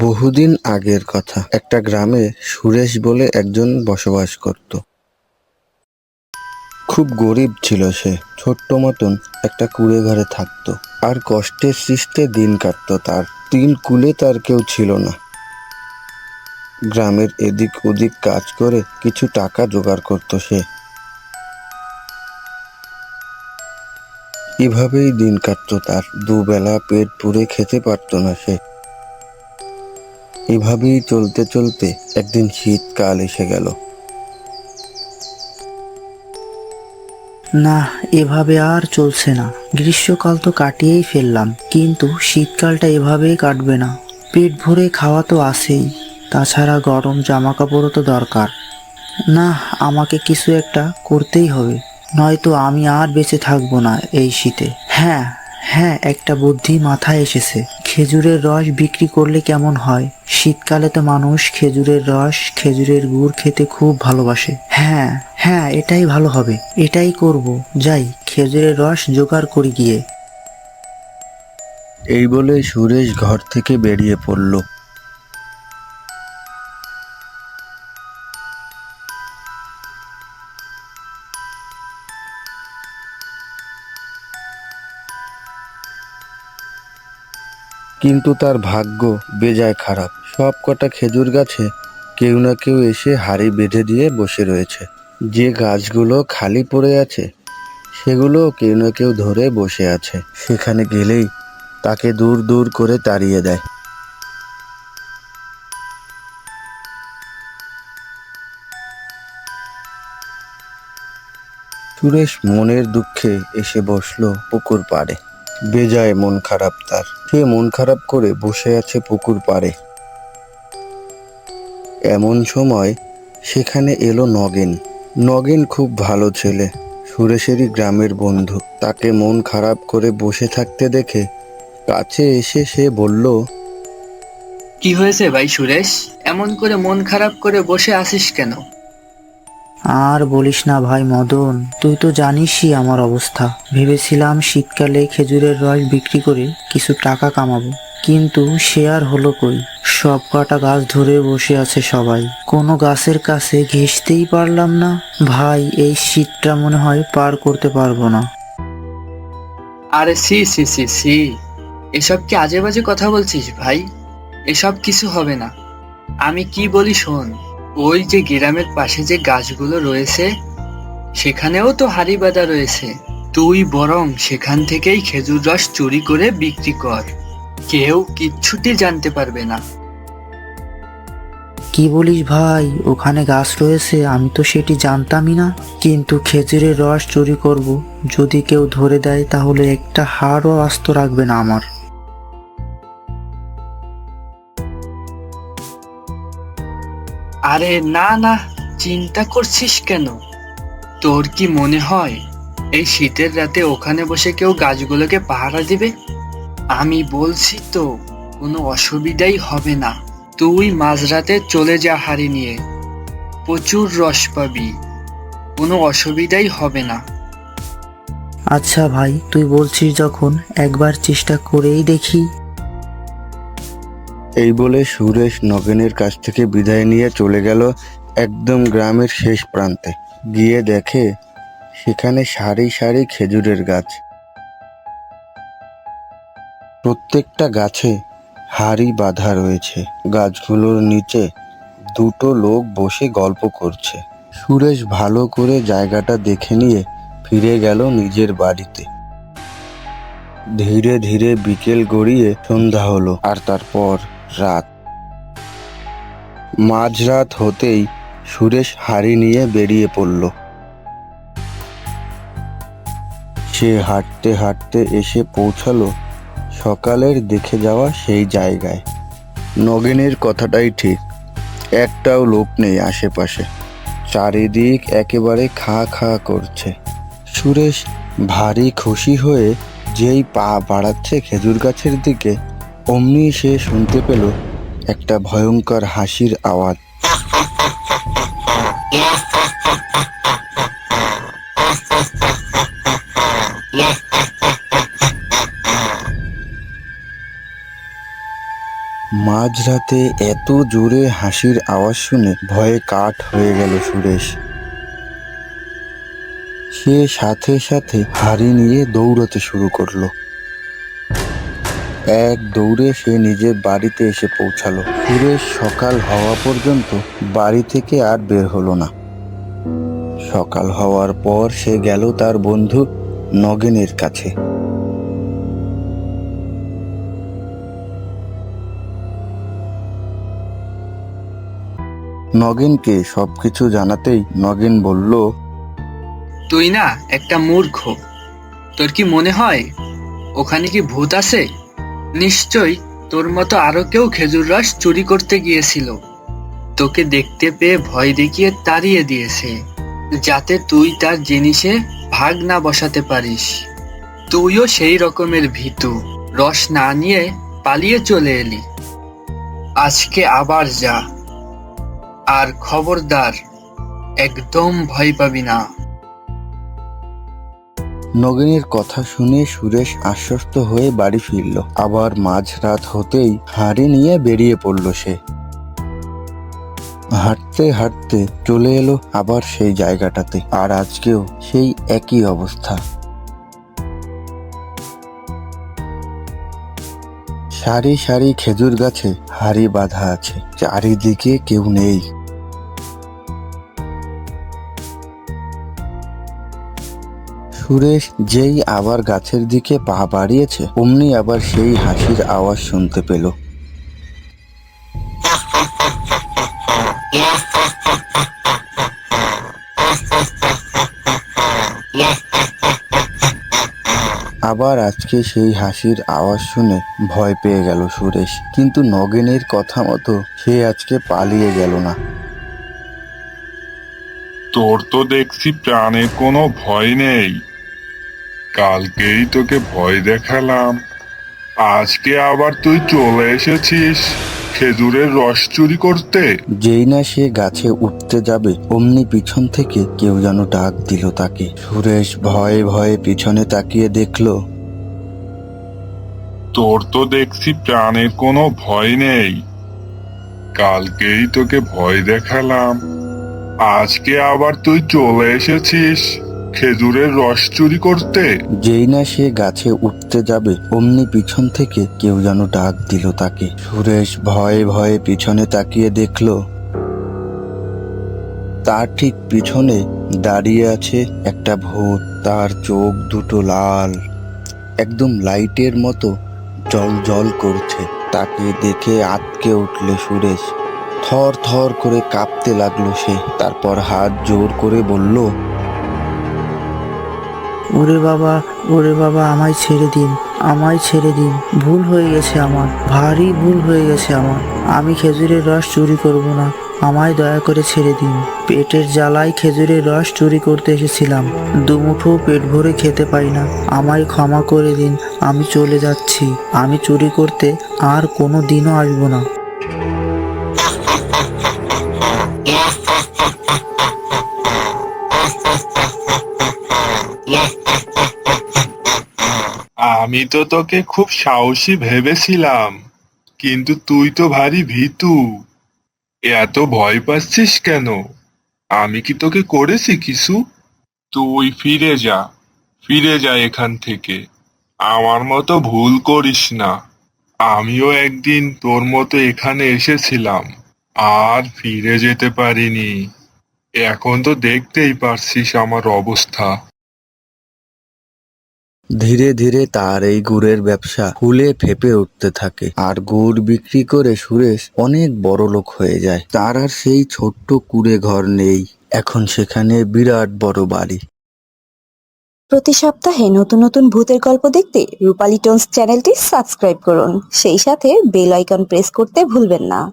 বহুদিন আগের কথা। একটা গ্রামে সুরেশ বলে একজন বসবাস করত। খুব গরিব ছিল সে। ছোট্ট মতন একটা কুড়ে ঘরে থাকতো। আর কষ্টের সৃষ্টে দিন কাটতো তার। তিন কুলে তার কেউ ছিল না। গ্রামের এদিক ওদিক কাজ করে কিছু টাকা জোগাড় করতো সে। এভাবেই দিন কাটতো তার। দুবেলা পেট পুরে খেতে পারতো না সে। এভাবেই চলতে চলতে একদিন শীতকাল এসে গেল। না, এভাবে আর চলছে না। গ্রীষ্মকাল তো কাটিয়েই ফেললাম, কিন্তু শীতকালটা এভাবেই কাটবে না। পেট ভরে খাওয়া তো আসেই তাছাড়া গরম জামা কাপড়ও তো দরকার। না, আমাকে কিছু একটা করতেই হবে, নয়তো আমি আর বেঁচে থাকব না এই শীতে। হ্যাঁ হ্যাঁ একটা বুদ্ধি মাথায় এসেছে। খেজুরের রস বিক্রি করলে কেমন হয়? শীতকালে তো মানুষ খেজুরের রস, খেজুরের গুড় খেতে খুব ভালোবাসে। হ্যাঁ হ্যাঁ এটাই ভালো হবে। এটাই করব। যাই, খেজুরের রস জোগাড় করি গিয়ে। এই বলে সুরেশ ঘর থেকে বেরিয়ে পড়ল। কিন্তু তার ভাগ্য বেজায় খারাপ। সব কটা খেজুর গাছে কেউ না কেউ এসে হাড়ি বেঁধে দিয়ে বসে রয়েছে। যে গাছগুলো খালি পড়ে আছে, সেগুলো কেউ না কেউ ধরে বসে আছে। সেখানে গেলেই তাকে দূর দূর করে তাড়িয়ে দেয়। সুরেশ মনের দুঃখে এসে বসল পুকুর পাড়ে। বেজায় মন খারাপ তার। সে মন খারাপ করে বসে আছে পুকুর পাড়ে। এমন সময় সেখানে এলো নগেন। নগেন খুব ভালো ছেলে, সুরেশেরই গ্রামের বন্ধু। তাকে মন খারাপ করে বসে থাকতে দেখে কাছে এসে সে বলল, কি হয়েছে ভাই সুরেশ? এমন করে মন খারাপ করে বসে আসিস কেন? আর বলিস না ভাই মদন, তুই তো জানিসই আমার অবস্থা। ভেবেছিলাম শীতকালে খেজুরের রস বিক্রি করে কিছু টাকা কামাবো, কিন্তু সে আর হলো কই? সব কটা গাছ ধরে বসে আছে সবাই। কোনো গাছের কাছে ঘেঁষতেই পারলাম না। ভাই, এই শীতটা মনে হয় পার করতে পারব না। আরে সি সি সি সি। এসব কি আজে বাজে কথা বলছিস ভাই? এসব কিছু হবে না। আমি কি বলি শোন। ওই যে গ্রামের পাশে যে গাছগুলো রয়েছে, সেখানেও তো হাড়ি বাঁধা রয়েছে। তুই বরং সেখান থেকেই খেজুর রস চুরি করে বিক্রি কর। কেউ কিচ্ছুটি জানতে পারবে না। কি বলিস ভাই, ওখানে গাছ রয়েছে, আমি তো সেটি জানতামই না। কিন্তু খেজুরের রস চুরি করব। যদি কেউ ধরে দেয়, তাহলে একটা হাড়ও আস্ত রাখবে না আমার। আরে না না, চিন্তা করছিস কেন? তোর কি মনে হয় এই শীতের রাতে ওখানে বসে কেউ গাছগুলোকে পাহারা দিবে? আমি বলছি তো, কোনো অসুবিধাই হবে না। তুই মাঝরাতে চলে যা হাড়ি নিয়ে। প্রচুর রস পাবি। কোনো অসুবিধাই হবে না। আচ্ছা ভাই, তুই বলছিস যখন, একবার চেষ্টা করেই দেখি। এই বলে সুরেশ নগেনের কাছ থেকে বিদায় নিয়ে চলে গেল একদম গ্রামের শেষ প্রান্তে। গিয়ে দেখে সেখানে সারি সারি খেজুরের গাছ। প্রত্যেকটা গাছে হাড়ি বাঁধা রয়েছে। গাছগুলোর নিচে দুটো লোক বসে গল্প করছে। সুরেশ ভালো করে জায়গাটা দেখে নিয়ে ফিরে গেল নিজের বাড়িতে। ধীরে ধীরে বিকেল গড়িয়ে সন্ধ্যা হলো। আর তারপর রাত। মাঝরাত হতেই সুরেশ হাড়ি নিয়ে বেরিয়ে পড়ল। সে হাঁটতে হাঁটতে এসে পৌঁছালো সকালের দেখে যাওয়া সেই জায়গায়। নগেনের কথাটাই ঠিক, একটাও লোক নেই আশেপাশে। চারিদিক একেবারে খা খা করছে। সুরেশ ভারী খুশি হয়ে যেই পা বাড়াচ্ছে খেজুর গাছের দিকে অমনি সে শুনতে পেল একটা ভয়ঙ্কর হাসির আওয়াজ। মাঝরাতে এত জোরে হাসির আওয়াজ শুনে ভয়ে কাঠ হয়ে গেল সুরেশ। সে সাথে সাথে হাড়ি নিয়ে দৌড়াতে শুরু করল। এক দৌড়ে সে নিজের বাড়িতে এসে পৌঁছালো। সুরেশ সকাল হওয়া পর্যন্ত বাড়ি থেকে আর বের হলো না। সকাল হওয়ার পর সে গেল তার বন্ধু নগেনের কাছে। নগেনকে সবকিছু জানাতেই নগেন বলল, তুই না একটা মূর্খ। তোর কি মনে হয় ওখানে কি ভূত আছে? নিশ্চয় তোর মতো আরও কেউ খেজুর রস চুরি করতে গিয়েছিল। তোকে দেখতে পেয়ে ভয় দেখিয়ে তাড়িয়ে দিয়েছে, যাতে তুই তার জিনিসে ভাগ না বসাতে পারিস। তুইও সেই রকমের ভীতু, রস না নিয়ে পালিয়ে চলে এলি। আজকে আবার যা। আর খবরদার, একদম ভয় পাবি না। নগেনের কথা শুনে সুরেশ আশ্বস্ত হয়ে বাড়ি ফিরল। আবার মাঝরাত হতেই হাঁড়ি নিয়ে বেরিয়ে পড়ল সে। হাঁটতে হাঁটতে চলে এলো আবার সেই জায়গাটাতে। আর আজকেও সেই একই অবস্থা। সারি সারি খেজুর গাছে হাড়ি বাঁধা আছে। চারিদিকে কেউ নেই। সুরেশ যেই আবার গাছের দিকে পা বাড়িয়েছে, অমনি আবার সেই হাসির আওয়াজ শুনতে পেল। আবার আজকে সেই হাসির আওয়াজ শুনে ভয় পেয়ে গেল সুরেশ, কিন্তু নগেনের কথা মতো সে আজকে পালিয়ে গেল না। তোর তো দেখছি প্রাণে কোনো ভয় নেই। কালকেই তোকে ভয় দেখালাম। আজকে আবার তুই চলে এসেছিস খেজুরের রস চুরি করতে। যেই না সে গাছে উঠতে যাবে অমনি পিছন থেকে কেউ যেন ডাক দিল তাকে। সুরেশ ভয়ে ভয়ে পিছনে তাকিয়ে দেখল তোর তো দেখছি প্রাণের কোনো ভয় নেই। কালকেই তোকে ভয় দেখালাম। আজকে আবার তুই চলে এসেছিস খেজুরের রস চুরি করতে? যেই না সে গাছে উঠতে যাবে, অমনি পিছন থেকে কেউ যেন ডাক দিল তাকে। সুরেশ ভয়ে ভয়ে পিছনে তাকিয়ে দেখল, তার ঠিক পিছনে দাঁড়িয়ে আছে একটা ভূত। তার চোখ দুটো লাল, একদম লাইটের মতো জল জল করছে। তাকে দেখে আটকে উঠলে সুরেশ। থর থর করে কাঁপতে লাগল সে। তারপর হাত জোর করে বলল ওরে বাবা ওরে বাবা, আমায় ছেড়ে দিন, আমায় ছেড়ে দিন। ভুল হয়ে গেছে আমার, ভারী ভুল হয়ে গেছে আমার। আমি খেজুরের রস চুরি করব না, আমায় দয়া করে ছেড়ে দিন। পেটের জ্বালায় খেজুরের রস চুরি করতে এসেছিলাম দুমুঠো পেট ভরে খেতে পাই না। আমায় ক্ষমা করে দিন, আমি চলে যাচ্ছি। আমি চুরি করতে আর কোনো দিনও আসব না। আমি তো তোকে খুব সাহসী ভেবেছিলাম, কিন্তু তুই তো ভারী ভীতু। এত ভয় পাচ্ছিস কেন? আমি কি তোকে করেছি কিছু? তুই ফিরে যা ফিরে যা এখান থেকে। আমার মতো ভুল করিস না। আমিও একদিন তোর মতো এখানে এসেছিলাম, আর ফিরে যেতে পারিনি। এখন তো দেখতেই পারছিস আমার অবস্থা। ধীরে ধীরে তার এই গুড়ের ব্যবসা ফুলে ফেপে উঠতে থাকে। আর গুড় বিক্রি করে সুরেশ অনেক বড় লোক হয়ে যায়। তার আর সেই ছোট্ট কুড়ে ঘর নেই। এখন সেখানে বিরাট বড় বাড়ি। প্রতি সপ্তাহে নতুন নতুন ভূতের গল্প দেখতে রূপালী টোনস চ্যানেলটি সাবস্ক্রাইব করুন। সেই সাথে বেল আইকন প্রেস করতে ভুলবেন না।